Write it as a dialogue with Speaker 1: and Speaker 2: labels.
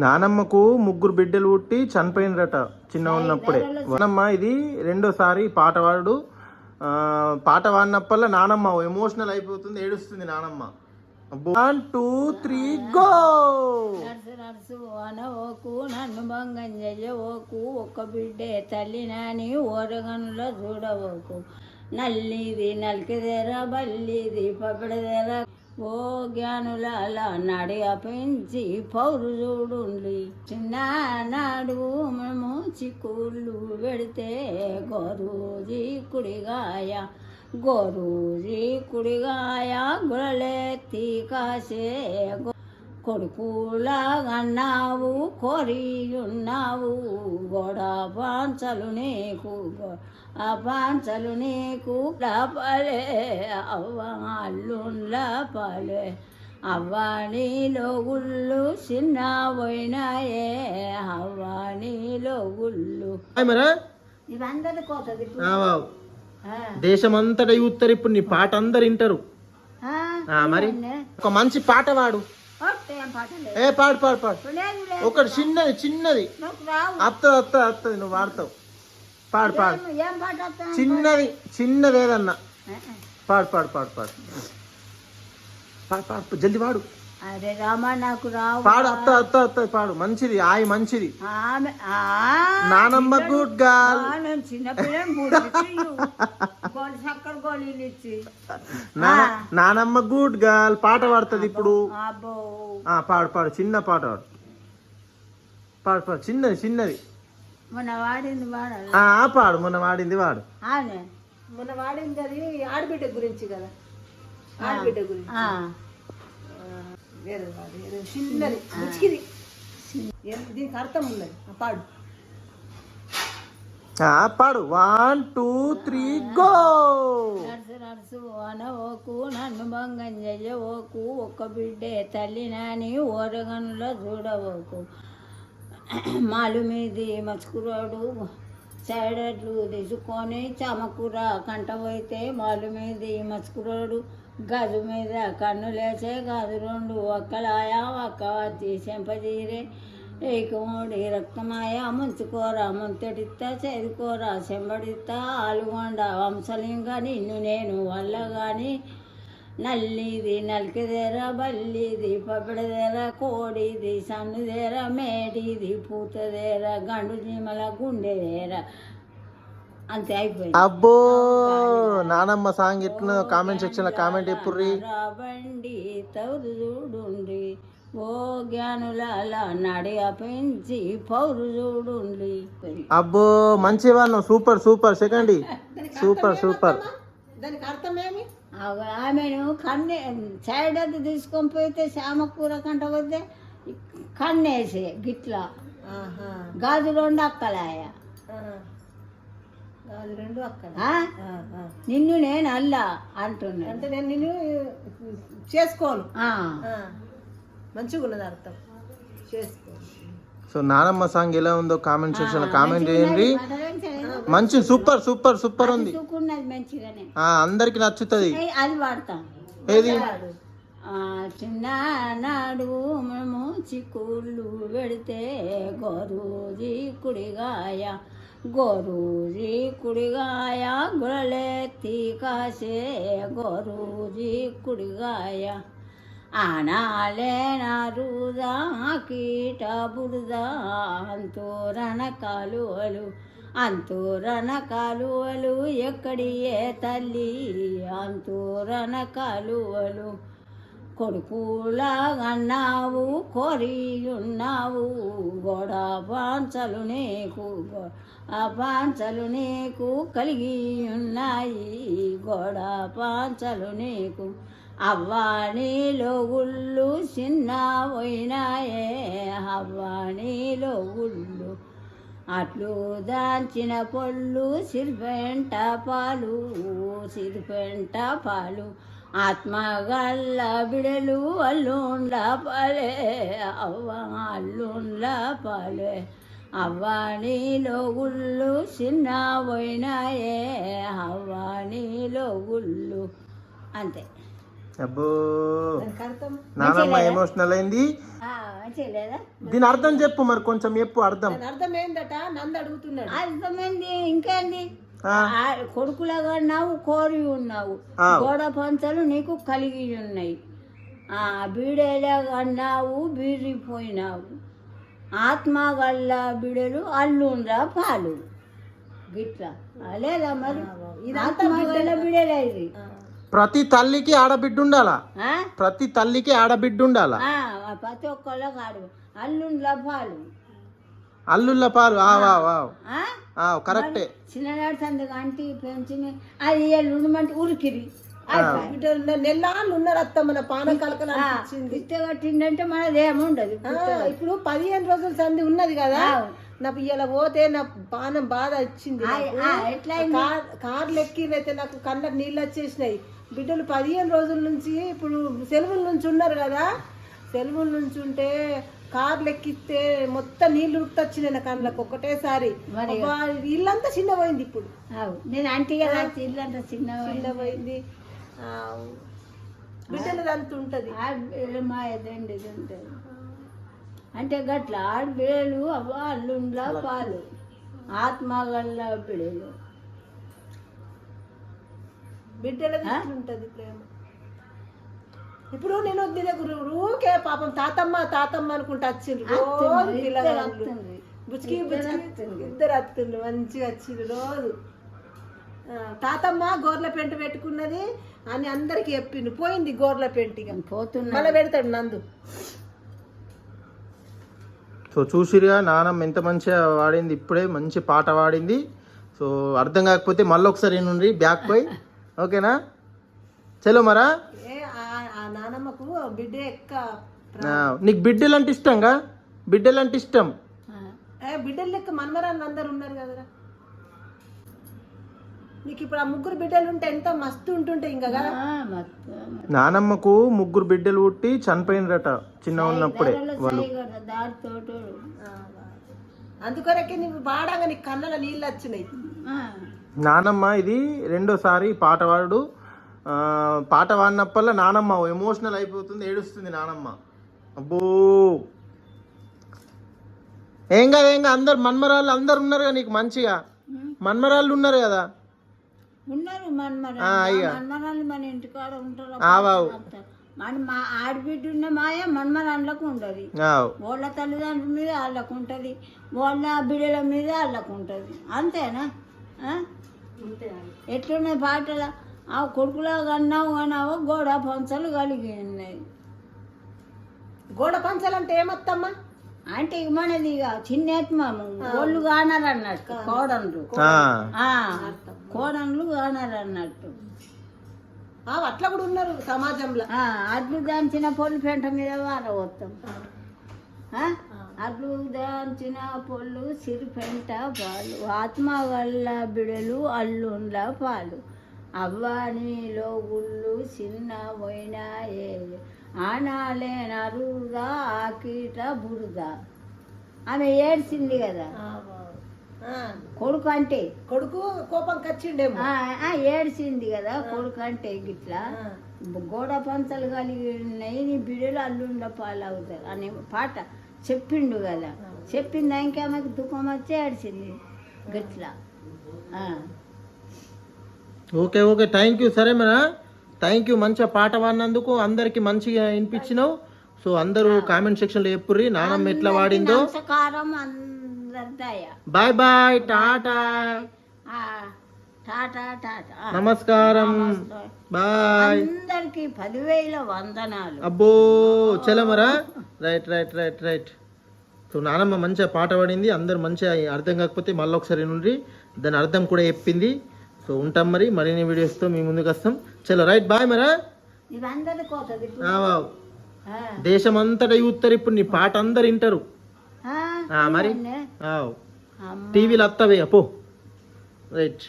Speaker 1: నానమ్మకు ముగ్గురు బిడ్డలు పుట్టి చనిపోయినరట చిన్న ఉన్నప్పుడే నానమ్మ ఇది రెండోసారి పాట పాడు. ఆ, పాట పాడినప్పల్లా నానమ్మ ఎమోషనల్ అయిపోతుంది ఏడుస్తుంది నానమ్మ. వన్ టూ త్రీ గో
Speaker 2: నడుసు అనవోకు నన్ను భంగం చెయ్యవోకు ఒక్క బిడ్డే తల్లి నాని ఓరగనుల చూడవోకు. నల్లిది నలికిదేరా బల్లిది పపిడదేరా ఓ జ్ఞానుల నడిగా పెంచి పౌరు చూడుండి చిన్ననాడు మేము చిక్కుళ్ళు పెడితే గోరూజీ కుడిగాయ గోరూజీ కుడిగాయ గురలెత్తి కాసే గో- కొడుకులాగన్నావు కోరియున్నావు. గోడ పాంచలు నీకు గో- ఆ పాంచలు నీకు లాపాలే అవ్వ అల్లుండ్ల పాలే అవ్వ నీలో గుళ్ళు చిన్న పోయినాయే అవ్వ నీలో గుళ్ళు. ఇవందరి కోతది.
Speaker 1: దేశమంతటా చూస్తారు ఇప్పుడు నీ పాట అందరు వింటారు ఆ, మరి? ఒక మంచి పాట పాడు
Speaker 2: పాటలేదు
Speaker 1: ఏ పాడు పాడు పాడు. ఒకటి చిన్నది చిన్నది. అత్తది అత్తది అత్తది నువ్వు పాడతావు. పాడు పాడు? చిన్నది చిన్నది ఏదన్నా. పాడు పాడు పాడు. పాడు పాడు పాడు. జల్ది పాడు.
Speaker 2: అరే రామ నాకు రావు.
Speaker 1: పాడు అత్త అత్త అత్త పాడు. మంచిది ఆయి మంచిది.
Speaker 2: ఆమె ఆ
Speaker 1: నానమ్మ గుడ్
Speaker 2: నేను
Speaker 1: నానమ్మ గుడ్ గాల్ పాట పాడుతుంది ఇప్పుడు.
Speaker 2: అబ్బో.
Speaker 1: ఆ పాడు పాడు. చిన్న పాట పాడు. పాడు పాడు. చిన్నది చిన్నది.
Speaker 2: మొన్న వాడింది
Speaker 1: ఆ పాడు. మొన్న వాడింది వాడు.
Speaker 3: మొన్న వాడింది అది ఆడబిడ్డ గురించి కదా. ఆడబిడ్డ గురించి.
Speaker 2: ఆ,
Speaker 3: వేరే చిన్నది దీనికి అర్థం ఉన్నది. ఆ పాడు.
Speaker 1: ఆ పాడు. One two three go!
Speaker 2: నడుసు అనవోకు నన్ను భంగం చెయ్యవోకు ఒక్క బిడ్డే తల్లి నాని ఓరగనులో చూడవోకు. మాలు మీది మచ్చుకురాడు. సైడట్లు తీసుకొని చమకూర కంట పోయితే మాలు మీది మసుకురోడు గజు మీద కన్ను లేచే గదు రెండు ఒక్కలాయ ఒక్క వచ్చి చెంపజీరే ఏకమోడి రక్తమాయ ముంచుకోర ముంతటిత్త చేదుకోర చెంబడిత్త ఆలుగొండ వంశలింగ నిన్ను నేను వల్ల కానీ నల్లిది నలికిదేర బల్లిది పపిడదేర కోడిది సన్నుదేర మేడిది పూతదేర గండు చీమల గుండెదేర అంతే అయిపోయింది.
Speaker 1: అబ్బో నానమ్మ సాంగ్ ఎట్లున్నదో కామెంట్ సెక్షన్లో కామెంట్ ఎప్పుర్రి
Speaker 2: బండి తౌరు చూడుండి ఓ జ్ఞానుల నడిగా పెంచి పౌరు చూడుండి
Speaker 1: అబ్బో మంచి వాళ్ళు super super second. Super super.
Speaker 3: దానికి అర్థం ఏమి?
Speaker 2: ఆమెను కన్నే సైడ్ అది తీసుకొని పోతే శామకూర కంట పోతే కన్నేసే గిట్లా. గాజు రెండు అక్కలాయ.
Speaker 3: అది రెండు? ఆహా.
Speaker 2: నిన్ను నేను అల్లా అంటున్నా
Speaker 3: అంటే నేను నిన్ను చేసుకోను. మంచిగా ఉన్నది అర్థం. చేసుకో.
Speaker 1: సో నానమ్మ సాంగ్ ఎలా ఉందో కామెంట్ సెక్షన్ కామెంట్ చేయండి. మంచి సూపర్ సూపర్ సూపర్ ఉంది. అందరికి నచ్చుతుంది. ఏది?
Speaker 2: చిన్ననాడు మేము చిక్కుళ్ళు పెడితే గోరూజీ కుడిగాయ గోరూజీ కుడిగాయ గురలెత్తి కాసే గోరూజీ కుడిగాయ. ఆనాలే నారుదా కీట బురద అంతోరణ కాలువలు అంతోరణ కాలువలు ఎక్కడియే తల్లి అంతోరణ కాలువలు. కొడుకులాగన్నావు కోరియున్నావు గోడ పాంచలు నీకు గో- ఆ పాంచలు నీకు కలిగి ఉన్నాయి గొడ పాంచలు నీకు. అవ్వాణిలో గుళ్ళు చిన్న పోయినాయే అవ్వాణిలో గుళ్ళు. అట్లు దాంచిన పొళ్ళు సిరిపెంట పాలు సిరిపెంట పాలు. ఆత్మగల్ల బిడలు అల్లుండ్ల పాలే అవ్వ అల్లుండ్ల పాలే. అవ్వాణిలో గుళ్ళు చిన్న పోయినాయే అవ్వాణిలో గుళ్ళు. అంతే.
Speaker 1: అబ్బో. నానమ్మ ఎమోషనల్ అయింది.
Speaker 2: ఆ, మంచిగా లేదా?
Speaker 1: దీని అర్థం చెప్పు మరి కొంచెం చెప్పు అర్థం.
Speaker 3: అర్థం ఏందట? నంద అడుగుతున్నాడు.
Speaker 2: అర్థమైంది. ఇంకేంది? కొడుకులాగా ఉన్నావు కోరి ఉన్నావు. గోడ పంచలు నీకు కలిగి ఉన్నాయి. ఆ బీడేలాగా అన్నావు బీరిపోయినావు. ఆత్మ గల్ల బిడలు అల్లుండ్రా పాలు. గిట్లా. ఆ, లేదా మరి? ఆత్మ గల్ల బిడలే ఇది?
Speaker 1: ప్రతి తల్లికి ఆడబిడ్డ ఉండాలా
Speaker 2: ఆ?
Speaker 1: ప్రతి తల్లికి ఆడబిడ్డ ఉండాలా
Speaker 2: ఆ, ప్రతి ఒక్కళ్ళకి ఆడు అల్లుండ్రా పాలు.
Speaker 1: అల్లుళ్ళ పాలు. ఆ వా వా.
Speaker 2: ఆ?
Speaker 1: ఆ, కరెక్టే.
Speaker 2: చిన్ననాడు సందుకు అంటి పెంచిన అది ఎల్లుండమంటే ఉరికిరి
Speaker 3: బిడ్డలు నెల్లాళ్ళు ఉన్నారు అత్త మన పానం కలకలు
Speaker 2: పిత్త కట్టిందంటే మనది ఏముండదు
Speaker 3: ఇప్పుడు పదిహేను రోజుల సంధి ఉన్నది కదా. నాకు ఇలా పోతే నా పానం బాధ వచ్చింది కార్లు ఎక్కిరైతే నాకు కళ్ళకు నీళ్ళు వచ్చేసినాయి. బిడ్డలు పదిహేను రోజుల నుంచి ఇప్పుడు సెలవుల నుంచి ఉన్నారు కదా. సెలవుల నుంచి ఉంటే కార్లు ఎక్కిస్తే మొత్తం నీళ్ళు ఉట్టొచ్చినాయి నా కళ్ళకు ఒకటేసారి ఇల్లంతా చిన్న పోయింది ఇప్పుడు.
Speaker 2: నేను అంటే కదా ఇల్లు అంత చిన్న
Speaker 3: పోయింది బిడ్డలది అంత ఉంటది.
Speaker 2: మా ఇది ఉంటుంది అంటే గట్ల ఆడబిడ్డలు అవ్వ అల్లుండ్ల పాలు. ఆత్మగల్ల బిడలు.
Speaker 3: బిడ్డలది ఇట్లా ఉంటది ప్రేమ. ఇప్పుడు నేను నీ దగ్గర ఊకే పాపం తాతమ్మ తాతమ్మ అనుకుంటా వచ్చిండ్రు. రోజు బుచ్కి ఇద్దరు అత్తుండ్రు మంచిగా వచ్చిండ్రు రోజు. తాతమ్మ గోర్ల పెంట పెట్టుకున్నది అని అందరికి చెప్పిండు. పోయింది గోర్ల పెంటిగా
Speaker 2: పోతున్నా.
Speaker 3: మళ్ళీ పెడతాడు నందు.
Speaker 1: సో చూసిరుగా నానమ్మ ఎంత మంచిగా వాడింది ఇప్పుడే మంచి పాట వాడింది. సో అర్థం కాకపోతే మళ్ళీ ఒకసారి నుండి బ్యాక్ పోయి ఓకేనా? చలో మరా? నీకు బిడ్డలు అంటే ఇష్టంగా బిడ్డలు అంటే ఇష్టం
Speaker 3: బిడ్డలు లెక్క మన్మరాళ్ళు అందరు ఉన్నారు కదరా. నీకు ఇప్పుడు ఆ ముగ్గురు బిడ్డలు ఉంటే ఎంత మస్తు ఉంటుంటే ఇంకా కదా?
Speaker 1: నానమ్మకు ముగ్గురు బిడ్డలు పుట్టి చనిపోయినరట చిన్న ఉన్నప్పుడే వాళ్ళు.
Speaker 3: అందుకొరకే నువ్వు బాడాగా నీకు కళ్ళలో నీళ్ళు వచ్చినాయి.
Speaker 1: నానమ్మ ఇది రెండోసారి పాట పాడు. ఆ, పాట పాడినప్పల్లా నానమ్మ ఎమోషనల్ అయిపోతుంది ఏడుస్తుంది నానమ్మ. అబ్బో. ఏం కాదు ఏం కాదు అందరు మన్మరాళ్ళు అందరు ఉన్నారు కదా నీకు మంచిగా. మన్మరాళ్ళు ఉన్నారు కదా.
Speaker 2: ఉన్నారు మన్మరాలు మన ఇంటికాడ ఉంటారు మన మా ఆడబిడ్డ ఉన్న మాయ మన్మరాళ్ళకు ఉండదు. వాళ్ళ తల్లిదండ్రుల మీద వాళ్ళకు ఉంటుంది. వాళ్ళ బిడ్డల మీద వాళ్ళకు ఉంటుంది. అంతేనా? ఎట్లున్నాయి పాటలు? ఆ కొడుకులా కన్నావు కన్నావు గోడ పంచలు కలిగి ఉన్నాయి.
Speaker 3: గోడ పంచాలంటే ఏమత్తమ్మా?
Speaker 2: అంటే ఇక మనది ఇక చిన్నేత్మము ఒళ్ళు కానారన్నట్టు కోడన్లు
Speaker 1: ఆ.
Speaker 2: ఆ, కోడన్లు కానారన్నట్టు
Speaker 3: ఆ, అట్లా కూడా ఉన్నారు సమాజంలో.
Speaker 2: ఆ, అడ్లు దాంచిన పొల్లు పెంట మీద వారవస్తాం అడ్లు దాంచిన పొల్లు సిరి పెంట పాలు ఆత్మ వల్ల బిడలు అల్లుండ్ల పాలు. అవ్వానిలో గుళ్ళు చిన్న పోయినా ఏ ఆనాలే నరుదా ఆకీట బురద. ఆమె ఏడ్చింది కదా.
Speaker 3: ఆ,
Speaker 2: కొడుకు అంటే?
Speaker 3: కొడుకు కోపం కచ్చిండేమో.
Speaker 2: ఆ, ఆ, ఏడ్చింది కదా కొడుకు అంటే గిట్లా. గోడ పంచలు కలిగి నీ బిడ్డలు అల్లుండ పాలవుతారు అనే పాట చెప్పిండు కదా. చెప్పింది ఇంకా ఆమెకు దుఃఖం వచ్చి ఏడ్చింది. గట్లా. ఆ.
Speaker 1: Okay okay. థ్యాంక్ యూ సరే మన థ్యాంక్ యూ మంచిగా పాట పాడినందుకు అందరికి మంచిగా వినిపించినావు. సో అందరూ కామెంట్ సెక్షన్లో చెప్పుర్రి. నానమ్మ ఎట్లా వాడిందో బాయ్ బాయ్ టాటా నమస్కారం. బాయ్
Speaker 2: అందరికి పదివేల వందనాలు.
Speaker 1: అబ్బో చలమరా right right right right so నానమ్మ మంచిగా పాట పాడింది. అందరు మంచిగా అర్థం కాకపోతే మళ్ళీ ఒకసారి నుండి దాని అర్థం కూడా చెప్పింది. సో ఉంటాం మరి మరిన్ని వీడియోస్తో మీ ముందుకు వస్తాం. చలో రైట్ బాయ్ మరా? దేశం అంతటా చూస్తారు ఇప్పుడు నీ పాట అందరు వింటారు. మరి? టీవీలో వస్తావే అపో. రైట్.